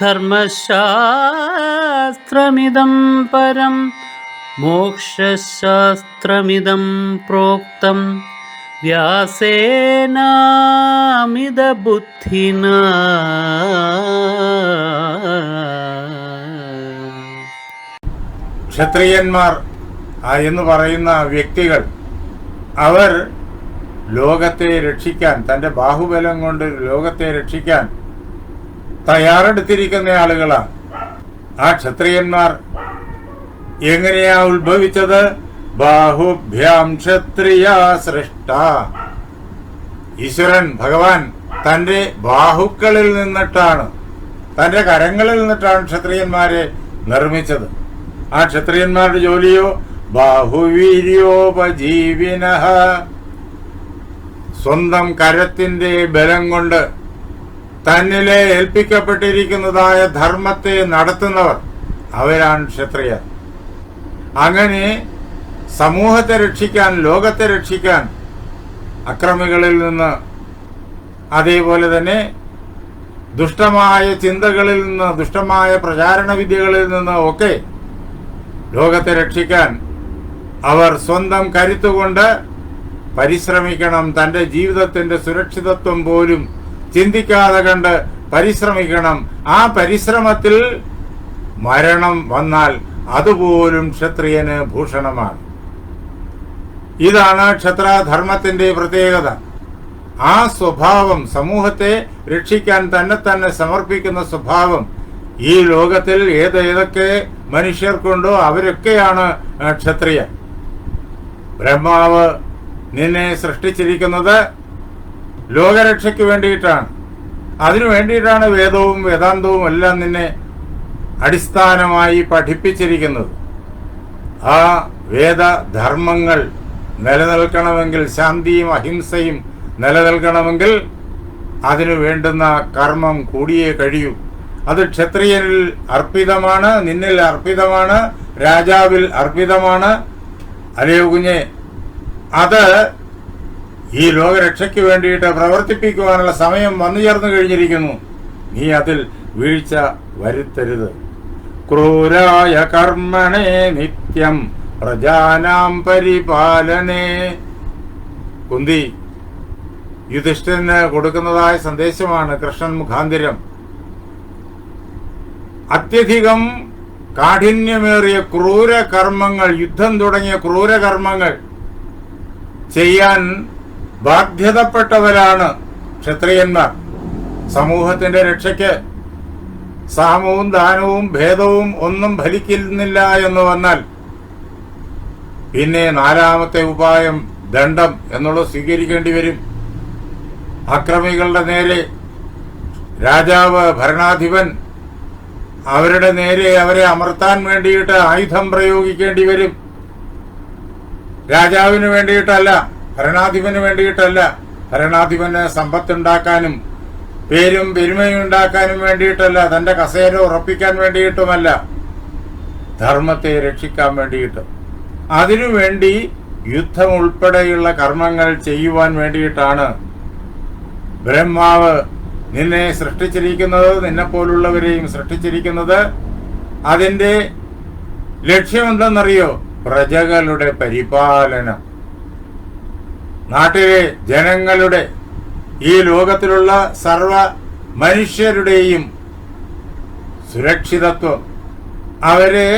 ധർമ്മശാസ്ത്രമിദം പരം മോക്ഷശാസ്ത്രമിതം പ്രോക്തം. വ്യാസേനാമിതബുദ്ധിന. ക്ഷത്രിയന്മാർ എന്ന് പറയുന്ന വ്യക്തികൾ അവർ ലോകത്തെ രക്ഷിക്കാൻ തന്റെ ബാഹുബലം കൊണ്ട് ലോകത്തെ രക്ഷിക്കാൻ തയ്യാറെടുത്തിരിക്കുന്ന ആളുകളാണ് ആ ക്ഷത്രിയന്മാർ. എങ്ങനെയാ ഉത്ഭവിച്ചത്? ബാഹുഭ്യാം ക്ഷത്രിയ സൃഷ്ട. ഈശ്വരൻ ഭഗവാൻ തന്റെ ബാഹുക്കളിൽ നിന്നിട്ടാണ് തന്റെ കരങ്ങളിൽ നിന്നിട്ടാണ് ക്ഷത്രിയന്മാരെ നിർമ്മിച്ചത്. ആ ക്ഷത്രിയന്മാരുടെ ജോലിയോ ബാഹുവീര്യോപജീവിന സ്വന്തം കരത്തിന്റെ ബലം കൊണ്ട് തന്നിലെ ഏൽപ്പിക്കപ്പെട്ടിരിക്കുന്നതായ ധർമ്മത്തെ നടത്തുന്നവർ അവരാണ് ക്ഷത്രിയർ. അങ്ങനെ സമൂഹത്തെ രക്ഷിക്കാൻ ലോകത്തെ രക്ഷിക്കാൻ അക്രമികളിൽ നിന്ന് അതേപോലെ തന്നെ ദുഷ്ടമായ ചിന്തകളിൽ നിന്ന് ദുഷ്ടമായ പ്രചാരണ വിദ്യകളിൽ നിന്ന് ഒക്കെ ലോകത്തെ രക്ഷിക്കാൻ അവർ സ്വന്തം കരുത്തുകൊണ്ട് പരിശ്രമിക്കണം. തന്റെ ജീവിതത്തിന്റെ സുരക്ഷിതത്വം പോലും ചിന്തിക്കാതെ കണ്ട് പരിശ്രമിക്കണം. ആ പരിശ്രമത്തിൽ മരണം വന്നാൽ അതുപോലും ക്ഷത്രിയന് ഭൂഷണമാണ്. ഇതാണ് ക്ഷത്രധർമ്മത്തിന്റെ പ്രത്യേകത. ആ സ്വഭാവം സമൂഹത്തെ രക്ഷിക്കാൻ തന്നെ തന്നെ സമർപ്പിക്കുന്ന സ്വഭാവം ഈ ലോകത്തിൽ ഏതേതൊക്കെ മനുഷ്യർക്കുണ്ടോ അവരൊക്കെയാണ് ക്ഷത്രിയ ബ്രഹ്മാവ് നിന്നെ സൃഷ്ടിച്ചിരിക്കുന്നത് ലോകരക്ഷയ്ക്ക് വേണ്ടിയിട്ടാണ്. അതിനു വേണ്ടിയിട്ടാണ് വേദവും വേദാന്തവും എല്ലാം നിന്നെ അടിസ്ഥാനമായി പഠിപ്പിച്ചിരിക്കുന്നത്. ആ വേദധർമ്മങ്ങൾ നിലനിൽക്കണമെങ്കിൽ ശാന്തിയും അഹിംസയും നിലനിൽക്കണമെങ്കിൽ അതിനു വേണ്ടുന്ന കർമ്മം കൂടിയേ കഴിയൂ. അത് ക്ഷത്രിയനിൽ അർപ്പിതമാണ് നിന്നിൽ അർപ്പിതമാണ് രാജാവിൽ അർപ്പിതമാണ്. അല്ലയോ കുഞ്ഞെ അത് ഈ ലോകരക്ഷയ്ക്ക് വേണ്ടിയിട്ട് പ്രവർത്തിപ്പിക്കുവാനുള്ള സമയം വന്നു ചേർന്നു കഴിഞ്ഞിരിക്കുന്നു. നീ അതിൽ വീഴ്ച വരുത്തരുത്. ക്രൂരായ കർമ്മണേ നിത്യം പ്രജാനാം പരിപാലനേ. കുന്തി യുധിഷ്ഠിരന് കൊടുക്കുന്നതായ സന്ദേശമാണ് കൃഷ്ണൻ മുഖാന്തിരം. അത്യധികം കാഠിന്യമേറിയ ക്രൂര കർമ്മങ്ങൾ യുദ്ധം തുടങ്ങിയ ക്രൂരകർമ്മങ്ങൾ ചെയ്യാൻ ബാധ്യതപ്പെട്ടവരാണ് ക്ഷത്രിയന്മാർ. സമൂഹത്തിന്റെ രക്ഷയ്ക്ക് സാമവും ദാനവും ഭേദവും ഒന്നും ഫലിക്കുന്നില്ല എന്ന് വന്നാൽ പിന്നെ നാലാമത്തെ ഉപായം ദണ്ഡം എന്നുള്ളത് സ്വീകരിക്കേണ്ടി വരും. അക്രമികളുടെ നേരെ രാജാവ് ഭരണാധിപൻ അവരുടെ നേരെ അവരെ അമർത്താൻ വേണ്ടിയിട്ട് ആയുധം പ്രയോഗിക്കേണ്ടി വരും. രാജാവിന് വേണ്ടിയിട്ടല്ല ഭരണാധിപന് വേണ്ടിയിട്ടല്ല. ഭരണാധിപന് സമ്പത്തുണ്ടാക്കാനും പേരും പെരുമയും ഉണ്ടാക്കാനും വേണ്ടിയിട്ടല്ല. തന്റെ കസേര ഉറപ്പിക്കാൻ വേണ്ടിയിട്ടുമല്ല. ധർമ്മത്തെ രക്ഷിക്കാൻ വേണ്ടിയിട്ട്. അതിനുവേണ്ടി യുദ്ധം ഉൾപ്പെടെയുള്ള കർമ്മങ്ങൾ ചെയ്യുവാൻ വേണ്ടിയിട്ടാണ് ബ്രഹ്മാവ് നിന്നെ സൃഷ്ടിച്ചിരിക്കുന്നത് നിന്നെ പോലുള്ളവരെയും സൃഷ്ടിച്ചിരിക്കുന്നത്. അതിന്റെ ലക്ഷ്യമെന്തെന്നറിയോ? പ്രജകളുടെ പരിപാലനം. നാട്ടിലെ ജനങ്ങളുടെ ഈ ലോകത്തിലുള്ള സർവ മനുഷ്യരുടെയും സുരക്ഷിതത്വം. അവരെ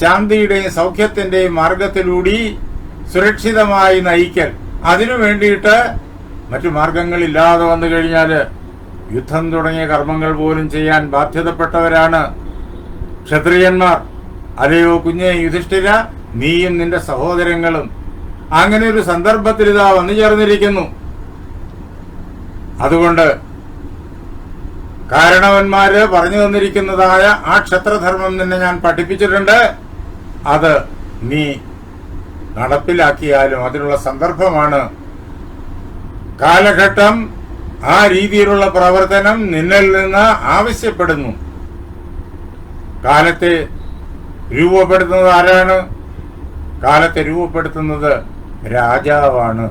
ശാന്തിയുടെയും സൗഖ്യത്തിന്റെയും മാർഗത്തിലൂടി സുരക്ഷിതമായി നയിക്കൽ. അതിനു വേണ്ടിയിട്ട് മറ്റു മാർഗങ്ങളില്ലാതെ വന്നു കഴിഞ്ഞാൽ യുദ്ധം തുടങ്ങിയ കർമ്മങ്ങൾ പോലും ചെയ്യാൻ ബാധ്യതപ്പെട്ടവരാണ് ക്ഷത്രിയന്മാർ. അതെയോ കുഞ്ഞെ യുധിഷ്ഠിര? നീയും നിന്റെ സഹോദരങ്ങളും അങ്ങനെ ഒരു സന്ദർഭത്തിൽ ഇതാ വന്നു ചേർന്നിരിക്കുന്നു. അതുകൊണ്ട് കാരണവന്മാര് പറഞ്ഞു തന്നിരിക്കുന്നതായ ആ ക്ഷത്രധർമ്മം നിന്നെ ഞാൻ പഠിപ്പിച്ചിട്ടുണ്ട്. അത് നീ നടപ്പിലാക്കിയാലും അതിനുള്ള സന്ദർഭമാണ്. കാലഘട്ടം ആ രീതിയിലുള്ള പ്രവർത്തനം നിന്നിൽ നിന്ന് ആവശ്യപ്പെടുന്നു. കാലത്തെ രൂപപ്പെടുത്തുന്നത് ആരാണ്? കാലത്തെ രൂപപ്പെടുത്തുന്നത് രാജാവാണ്.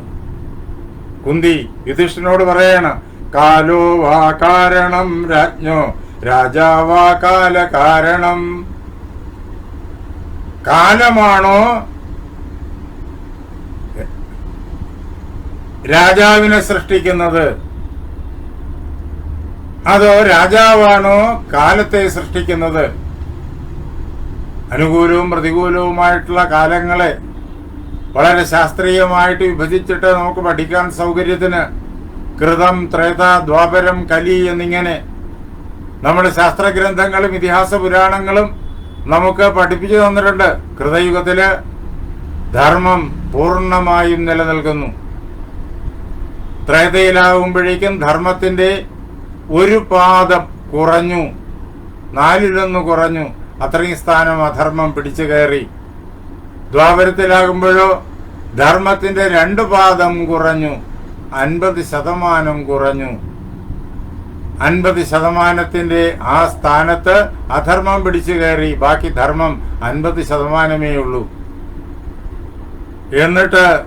കുന്തി യുധിഷ്ഠനോട് പറയാണ് കാലോ വാ കാരണം രാജ്ഞോ രാജാവാ കാല കാരണം. കാലമാണോ? രാജാവിനെ സൃഷ്ടിക്കുന്നത്. അതോ രാജാവാണോ കാലത്തെ സൃഷ്ടിക്കുന്നത്? അനുകൂലവും പ്രതികൂലവുമായിട്ടുള്ള കാലങ്ങളെ വളരെ ശാസ്ത്രീയമായിട്ട് വിഭജിച്ചിട്ട് നമുക്ക് പഠിക്കാൻ സൗകര്യത്തിന് കൃതം ത്രേത ദ്വാപരം കലി എന്നിങ്ങനെ നമ്മുടെ ശാസ്ത്രഗ്രന്ഥങ്ങളും ഇതിഹാസ പുരാണങ്ങളും നമുക്ക് പഠിപ്പിച്ചു തന്നിട്ടുണ്ട്. കൃതയുഗത്തിൽ ധർമ്മം പൂർണമായും നിലനിൽക്കുന്നു. ത്രേതയിലാകുമ്പോഴേക്കും ധർമ്മത്തിന്റെ ഒരു പാദം കുറഞ്ഞു നാലിലൊന്ന് കുറഞ്ഞു. അത്രയും സ്ഥാനം അധർമ്മം പിടിച്ചു കയറി. ദ്വാപരത്തിലാകുമ്പോഴോ ധർമ്മത്തിന്റെ രണ്ട് പാദം കുറഞ്ഞു അൻപത് ശതമാനം കുറഞ്ഞു. അൻപത് ശതമാനത്തിന്റെ ആ സ്ഥാനത്ത് അധർമ്മം പിടിച്ചു കയറി ബാക്കി ധർമ്മം അൻപത് ശതമാനമേ ഉള്ളൂ. എന്നിട്ട്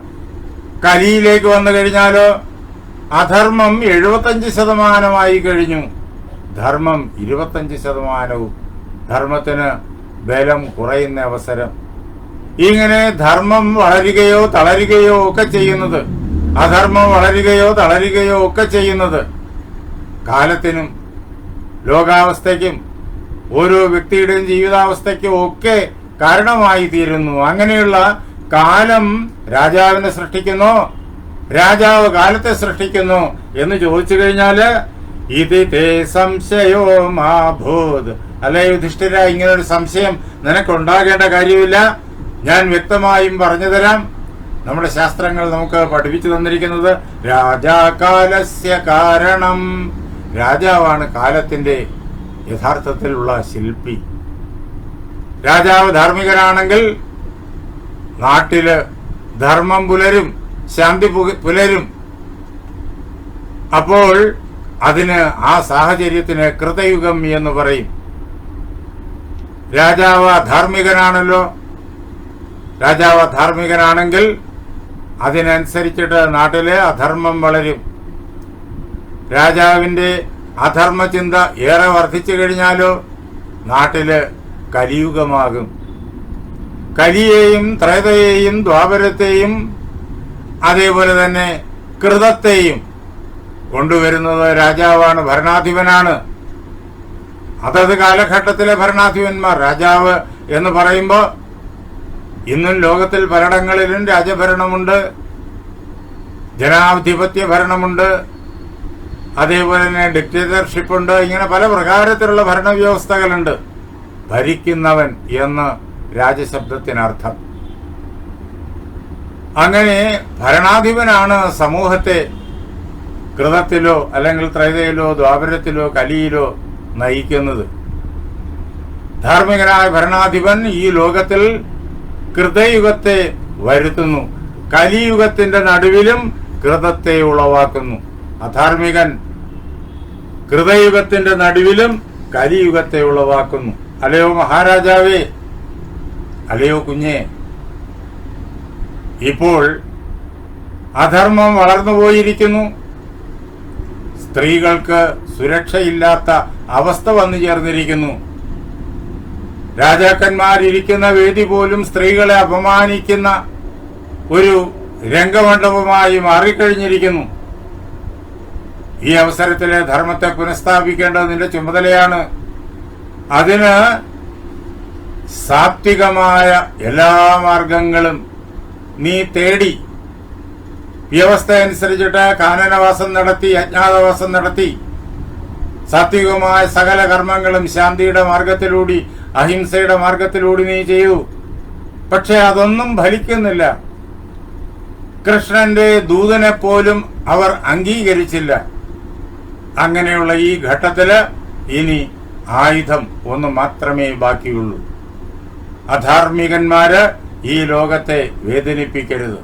കലിയിലേക്ക് വന്നു കഴിഞ്ഞാലോ അധർമ്മം എഴുപത്തഞ്ച് ശതമാനമായി കഴിഞ്ഞു. ധർമ്മം ഇരുപത്തഞ്ച് ശതമാനവും. ധർമ്മത്തിന് ബലം കുറയുന്ന അവസരം. ഇങ്ങനെ ധർമ്മം വളരുകയോ തളരുകയോ ഒക്കെ ചെയ്യുന്നത്. അധർമ്മം വളരുകയോ തളരുകയോ ഒക്കെ ചെയ്യുന്നത്. കാലത്തിനും ലോകാവസ്ഥയ്ക്കും ഓരോ വ്യക്തിയുടെയും ജീവിതാവസ്ഥയ്ക്കും ഒക്കെ കാരണമായി തീരുന്നു. അങ്ങനെയുള്ള കാലം രാജാവിനെ സൃഷ്ടിക്കുന്നു രാജാവ് കാലത്തെ സൃഷ്ടിക്കുന്നു എന്ന് ചോദിച്ചു കഴിഞ്ഞാൽ ഇത് സംശയോ മാഭൂത്. അല്ലെ യുധിഷ്ഠിര ഇങ്ങനെ ഒരു സംശയം നിനക്കുണ്ടാകേണ്ട കാര്യമില്ല. ഞാൻ വ്യക്തമായും പറഞ്ഞു തരാം നമ്മുടെ ശാസ്ത്രങ്ങൾ നമുക്ക് പഠിപ്പിച്ചു തന്നിരിക്കുന്നത് രാജാകാലസ്യ കാരണം. രാജാവാണ് കാലത്തിന്റെ യഥാർത്ഥത്തിലുള്ള ശില്പി. രാജാവ് ധാർമ്മികനാണെങ്കിൽ നാട്ടിൽ ധർമ്മം പുലരും ശാന്തി പുലരും. അപ്പോൾ അതിന് ആ സാഹചര്യത്തിന് കൃതയുഗം എന്ന് പറയും. രാജാവ് ധാർമ്മികനാണല്ലോ. രാജാവ് അധാർമികനാണെങ്കിൽ അതിനനുസരിച്ചിട്ട് നാട്ടിലെ അധർമ്മം വളരും. രാജാവിന്റെ അധർമ്മചിന്ത ഏറെ വർദ്ധിച്ചു കഴിഞ്ഞാലോ നാട്ടിൽ കലിയുഗമാകും. കലിയെയും ത്രേതയെയും ദ്വാപരത്തെയും അതേപോലെ തന്നെ കൃതത്തെയും കൊണ്ടുവരുന്നത് രാജാവാണ് ഭരണാധിപനാണ്. അതത് കാലഘട്ടത്തിലെ ഭരണാധിപന്മാർ രാജാവ് എന്ന് പറയുമ്പോൾ ഇന്നും ലോകത്തിൽ പലയിടങ്ങളിലും രാജഭരണമുണ്ട്. ജനാധിപത്യ ഭരണമുണ്ട്. അതേപോലെ തന്നെ ഡിക്റ്റേറ്റർഷിപ്പ് ഉണ്ട്. ഇങ്ങനെ പല പ്രകാരത്തിലുള്ള ഭരണവ്യവസ്ഥകളുണ്ട്. ഭരിക്കുന്നവൻ എന്ന് രാജശബ്ദത്തിനർത്ഥം. അങ്ങനെ ഭരണാധിപനാണ് സമൂഹത്തെ കൃതത്തിലോ അല്ലെങ്കിൽ ത്രൈതയിലോ ദ്വാപരത്തിലോ കലിയിലോ നയിക്കുന്നത്. ധാർമ്മികനായ ഭരണാധിപൻ ഈ ലോകത്തിൽ കൃതയുഗത്തെ വരുത്തുന്നു. കലിയുഗത്തിന്റെ നടുവിലും കൃതത്തെ ഉളവാക്കുന്നു. അധാർമികൻ കൃതയുഗത്തിന്റെ നടുവിലും കലിയുഗത്തെ ഉളവാക്കുന്നു. അലയോ മഹാരാജാവേ? അലയോ കുഞ്ഞേ? ഇപ്പോൾ അധർമ്മം വളർന്നുപോയിരിക്കുന്നു സ്ത്രീകൾക്ക് സുരക്ഷയില്ലാത്ത അവസ്ഥ വന്നു ചേർന്നിരിക്കുന്നു. രാജാക്കന്മാരിയ്ക്കുന്ന വേദി പോലും സ്ത്രീകളെ അപമാനിക്കുന്ന ഒരു രംഗമണ്ഡപമായി മാറിക്കഴിഞ്ഞിരിക്കുന്നു. ഈ അവസരത്തിലെ ധർമ്മത്തെ പുനഃസ്ഥാപിക്കേണ്ടത് നിന്റെ ചുമതലയാണ്. അതിന് സാത്വികമായ എല്ലാ മാർഗങ്ങളും നീ തേടി വ്യവസ്ഥ അനുസരിച്ചിട്ട് കാനനവാസം നടത്തി അജ്ഞാതവാസം നടത്തി സാത്വികമായ സകല കർമ്മങ്ങളും ശാന്തിയുടെ മാർഗത്തിലൂടി അഹിംസയുടെ മാർഗത്തിലൂടി നീ ചെയ്തു. പക്ഷെ അതൊന്നും ഫലിക്കുന്നില്ല. കൃഷ്ണന്റെ ദൂതനെ പോലും അവർ അംഗീകരിച്ചില്ല. അങ്ങനെയുള്ള ഈ ഘട്ടത്തിൽ ഇനി ആയുധം ഒന്ന് മാത്രമേ ബാക്കിയുള്ളൂ. അധാർമികന്മാര് ഈ ലോകത്തെ വേദനിപ്പിക്കരുത്.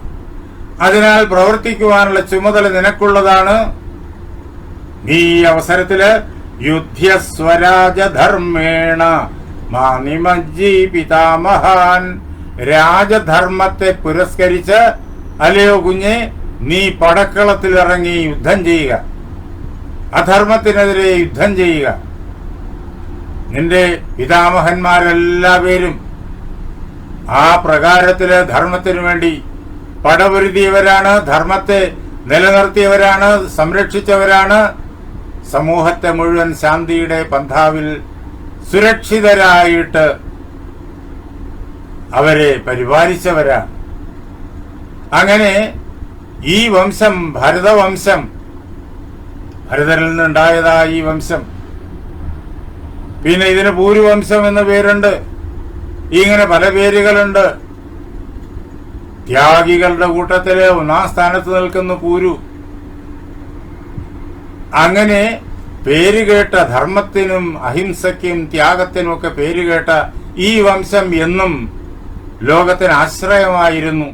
അതിനാൽ പ്രവർത്തിക്കുവാനുള്ള ചുമതല നിനക്കുള്ളതാണ്. നീ ഈ അവസരത്തിൽ യുദ്ധസ്വരാജധർമ്മേണ മാനിമജ്ജി പിതാമഹാൻ രാജധർമ്മത്തെ പുരസ്കരിച്ച് അലയോ കുഞ്ഞെ നീ പടക്കളത്തിൽ ഇറങ്ങി യുദ്ധം ചെയ്യുക. അധർമ്മത്തിനെതിരെ യുദ്ധം ചെയ്യുക. നിന്റെ പിതാമഹന്മാരെല്ലാവരും ആ പ്രകാരത്തിലെ ധർമ്മത്തിനു വേണ്ടി പടപൊരുതിയവരാണ് ധർമ്മത്തെ നിലനിർത്തിയവരാണ് സംരക്ഷിച്ചവരാണ്. സമൂഹത്തെ മുഴുവൻ ശാന്തിയുടെ പന്ഥാവിൽ സുരക്ഷിതരായിട്ട് അവരെ പരിപാലിച്ചവരാണ്. അങ്ങനെ ഈ വംശം ഭരതവംശം ഭരതനിൽ നിന്നുണ്ടായതാ ഈ വംശം. പിന്നെ ഇതിന് പൂരുവംശം എന്ന പേരുണ്ട്. ഇങ്ങനെ പല പേരുകളുണ്ട്. ത്യാഗികളുടെ കൂട്ടത്തിലെ ഒന്നാം സ്ഥാനത്ത് നിൽക്കുന്ന പൂരു അങ്ങനെ പേരുകേട്ട ധർമ്മത്തിനും അഹിംസയ്ക്കും ത്യാഗത്തിനും ഒക്കെ പേരുകേട്ട ഈ വംശം എന്നും ലോകത്തിന് ആശ്രയമായിരുന്നു.